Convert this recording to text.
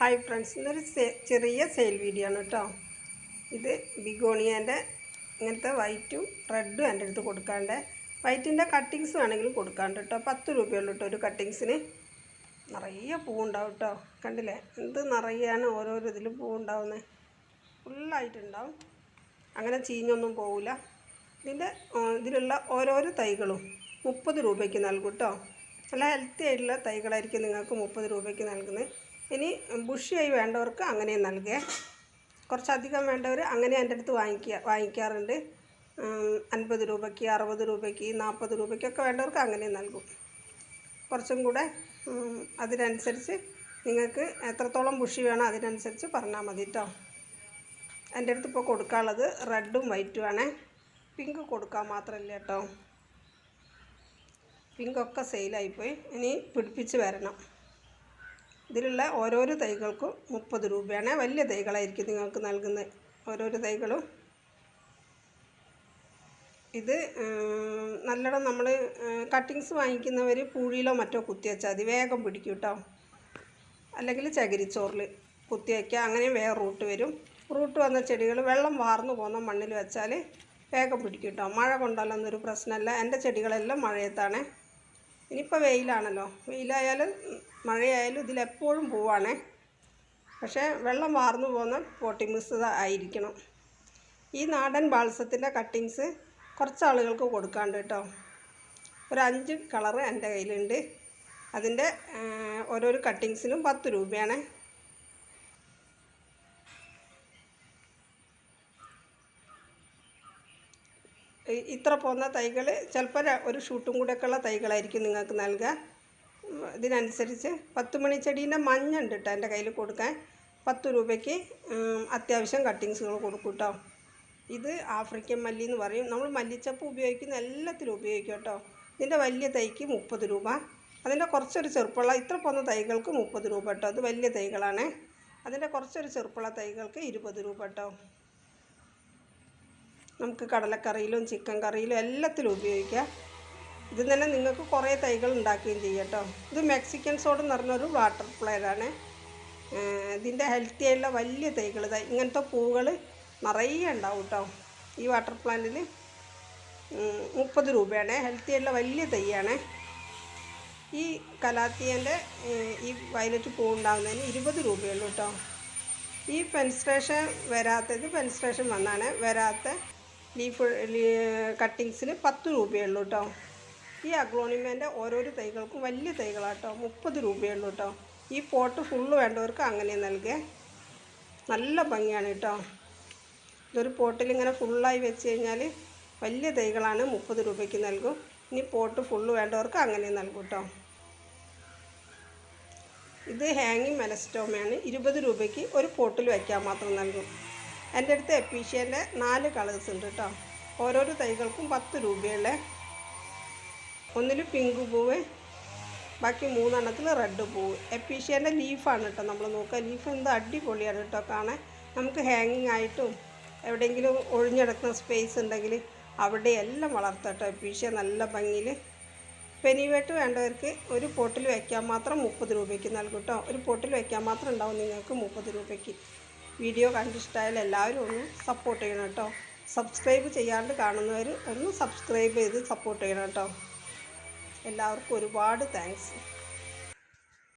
Hi friends ഇന്നൊരു ചെറിയ sale video ആണ് കേട്ടോ ഇത് ബിഗോണിയേന്റെ ഇങ്ങനത്തെ വൈറ്റും റെഡും എന്റെ അടുത്ത് കൊടുക്കാണ്ട്. വൈറ്റിന്റെ കട്ടിങ്സ് വേണമെങ്കിലും കൊടുക്കാണ്ട് കേട്ടോ പത്ത് രൂപയുള്ളൂ കേട്ടോ ഒരു കട്ടിങ്സിന് നിറയെ പൂവുണ്ടാവും കേട്ടോ കണ്ടില്ലേ? എന്ത് നിറയാണ് ഓരോരോ ഇതിലും പൂവുണ്ടാവുന്നത് ഫുള്ളായിട്ടുണ്ടാവും. അങ്ങനെ ചീഞ്ഞൊന്നും പോവില്ല ഇതിന്റെ ഇതിലുള്ള ഓരോരോ തൈകളും മുപ്പത് രൂപയ്ക്ക് നൽകും കേട്ടോ നല്ല ഹെൽത്തി ആയിട്ടുള്ള തൈകളായിരിക്കും നിങ്ങൾക്ക് മുപ്പത് രൂപയ്ക്ക് നൽകുന്നത് ഇനി ബുഷിയായി വേണ്ടവർക്ക് അങ്ങനെ നൽകുക കുറച്ചധികം വേണ്ടവർ അങ്ങനെ എന്റെ അടുത്ത് വാങ്ങിക്കുക വാങ്ങിക്കാറുണ്ട്. അൻപത് രൂപയ്ക്ക് അറുപത് രൂപയ്ക്ക് നാൽപ്പത് രൂപയ്ക്കൊക്കെ വേണ്ടവർക്ക് അങ്ങനെ നൽകും. കുറച്ചും കൂടെ അതിനനുസരിച്ച് നിങ്ങൾക്ക് എത്രത്തോളം ബുഷി വേണം അതിനനുസരിച്ച് പറഞ്ഞാൽ മതി കേട്ടോ എന്റെ അടുത്ത് ഇപ്പോൾ കൊടുക്കാനുള്ളത് റെഡും വൈറ്റും ആണ്. പിങ്ക് കൊടുക്കാൻ മാത്രമല്ല കേട്ടോ പിങ്കൊക്കെ സെയിലായിപ്പോയി ഇനി പിടിപ്പിച്ച് വരണം. ഇതിലുള്ള ഓരോരോ തൈകൾക്കും മുപ്പത് രൂപയാണ്. വലിയ തൈകളായിരിക്കും നിങ്ങൾക്ക് നൽകുന്നത്. ഓരോരോ തൈകളും. ഇത് നല്ലോണം നമ്മൾ കട്ടിങ്സ് വാങ്ങിക്കുന്നവർ പൂഴിയിലോ മറ്റോ കുത്തിവെച്ചാൽ മതി. വേഗം പിടിക്കും കേട്ടോ അല്ലെങ്കിൽ ചകിരിച്ചോറിൽ കുത്തി വയ്ക്കുക അങ്ങനെ വേറെ റൂട്ട് വരും. റൂട്ട് വന്ന ചെടികൾ വെള്ളം വാർന്നു പോകുന്ന മണ്ണിൽ വെച്ചാൽ വേഗം പിടിക്കും കേട്ടോ മഴ കൊണ്ടാലൊന്നും ഒരു പ്രശ്നമല്ല എന്റെ ചെടികളെല്ലാം മഴയത്താണ്. ഇനിയിപ്പോൾ വെയിലാണല്ലോ. വെയിലായാലും മഴയായാലും ഇതിലെപ്പോഴും പോവാണേ. പക്ഷേ വെള്ളം വാർന്നു പോകുന്ന പോട്ടിമിസ് ആയിരിക്കണം. ഈ നാടൻ ബാൾസത്തിന്റെ കട്ടിങ്സ് കുറച്ച് ആളുകൾക്ക് കൊടുക്കാണ്ട് കേട്ടോ. ഒരു അഞ്ച് കളറ് എന്റെ കയ്യിലുണ്ട്. അതിന്റെ ഓരോരോ കട്ടിങ്സിനും പത്ത് രൂപയാണ്. ഇത്ര പോകുന്ന തൈകൾ ചിലപ്പോൾ ഒരു ഷൂട്ടും കൂടെയൊക്കെയുള്ള തൈകളായിരിക്കും നിങ്ങൾക്ക് നൽകുക. ഇതിനനുസരിച്ച് പത്ത് മണിച്ചെടീന്റെ മഞ്ഞ ഉണ്ട് കേട്ടോ എന്റെ കയ്യിൽ കൊടുക്കാൻ. പത്ത് രൂപയ്ക്ക് അത്യാവശ്യം കട്ടിങ്സുകൾ കൊടുക്കും കേട്ടോ ഇത് ആഫ്രിക്കൻ മല്ലി എന്ന് പറയും. നമ്മൾ മല്ലിച്ചപ്പ് ഉപയോഗിക്കുന്ന എല്ലാത്തിലും ഉപയോഗിക്കും കേട്ടോ. ഇതിന്റെ വലിയ തൈക്ക് മുപ്പത് രൂപ. അതിന്റെ കുറച്ചൊരു ചെറുപ്പുള്ള ഇത്ര പോകുന്ന തൈകൾക്ക് മുപ്പത് രൂപ കേട്ടോ അത് വലിയ തൈകളാണ്. അതിന്റെ കുറച്ചൊരു ചെറുപ്പുള്ള തൈകൾക്ക് ഇരുപത് രൂപ കേട്ടോ നമുക്ക് കടലക്കറിയിലും ചിക്കൻ കറിയിലും എല്ലാത്തിലും ഉപയോഗിക്കാം. ഇത് തന്നെ നിങ്ങൾക്ക് കുറേ തൈകൾ ഉണ്ടാക്കുകയും ചെയ്യാം കേട്ടോ. ഇത് മെക്സിക്കൻ സോഡ് എന്ന് പറഞ്ഞൊരു വാട്ടർ പ്ലെയറാണ് ഇതിന്റെ ഹെൽത്തി ആയിട്ടുള്ള വലിയ തൈകൾ. ഇങ്ങനത്തെ പൂവുകൾ നിറയെ ഉണ്ടാവും കേട്ടോ. ഈ വാട്ടർ പ്ലാന്റിൽ മുപ്പത് രൂപയാണ്. ഹെൽത്തി ആയിട്ടുള്ള വലിയ തൈയാണ്. ഈ കലാത്തിയന്റെ ഈ വയലറ്റ് പൂ ഉണ്ടാകുന്നതിന് ഇരുപത് രൂപയുള്ളൂ കേട്ടോ. ഈ പെൻസ്ട്രേഷൻ വരാത്തത് പെൻസ്ട്രേഷൻ വന്നാണ്. വരാത്ത ലീഫ് കട്ടിങ്സിന് പത്ത് രൂപയുള്ളൂ കേട്ടോ. ഈ അഗ്ലോണിമേന്റെ ഓരോരോ തൈകൾക്കും വലിയ തൈകളാട്ടോ മുപ്പത് രൂപയുള്ളൂ കേട്ടോ ഈ പോട്ട് ഫുള്ള് വേണ്ടവർക്ക് അങ്ങനെ നൽകേ. നല്ല ഭംഗിയാണ് കേട്ടോ ഇതൊരു പോട്ടിൽ ഇങ്ങനെ ഫുള്ളായി വെച്ച് കഴിഞ്ഞാൽ വലിയ തൈകളാണ് മുപ്പത് രൂപയ്ക്ക് നൽകും. ഇനി പോട്ട് ഫുള്ള് വേണ്ടവർക്ക് അങ്ങനെ നൽകും കേട്ടോ ഇത് ഹാങ്ങിങ് മെലസ്റ്റോമയാണ് ഇരുപത് രൂപയ്ക്ക് ഒരു പോട്ടിൽ വയ്ക്കാൻ മാത്രം നൽകും. എന്റെ അടുത്ത് എപ്പീഷ്യന്റെ നാല് കളേഴ്സ് ഉണ്ട് കേട്ടോ ഓരോരോ തൈകൾക്കും പത്ത് രൂപയുള്ള ഒന്നിൽ പിങ്ക് പൂവ് ബാക്കി മൂന്നെണ്ണത്തിൽ റെഡ് പൂവ്. എപ്പീഷ്യന്റെ ലീഫാണ് കേട്ടോ നമ്മൾ നോക്കുക. ലീഫ് എന്ത് അടിപൊളിയാണ് കേട്ടോ കാണാൻ. നമുക്ക് ഹാങ്ങിങ് ആയിട്ടും എവിടെയെങ്കിലും ഒഴിഞ്ഞെടുക്കുന്ന സ്പേസ് ഉണ്ടെങ്കിൽ അവിടെയെല്ലാം വളർത്തുക കേട്ടോ എപ്പീഷ്യ നല്ല ഭംഗിയിൽ പെനിവേട്ട് വേണ്ടവർക്ക് ഒരു പോട്ടിൽ വയ്ക്കാൻ മാത്രം മുപ്പത് രൂപയ്ക്ക് നൽകും കേട്ടോ. ഒരു പോട്ടിൽ വയ്ക്കാൻ മാത്രം ഉണ്ടാവും നിങ്ങൾക്ക് മുപ്പത് രൂപയ്ക്ക്. വീഡിയോ കണ്ടിഷ്ടമായാൽ എല്ലാവരും ഒന്ന് സപ്പോർട്ട് ചെയ്യണം കേട്ടോ. സബ്സ്ക്രൈബ് ചെയ്യാണ്ട് കാണുന്നവർ ഒന്ന് സബ്സ്ക്രൈബ് ചെയ്ത് സപ്പോർട്ട് ചെയ്യണം കേട്ടോ. എല്ലാവർക്കും ഒരുപാട് താങ്ക്സ്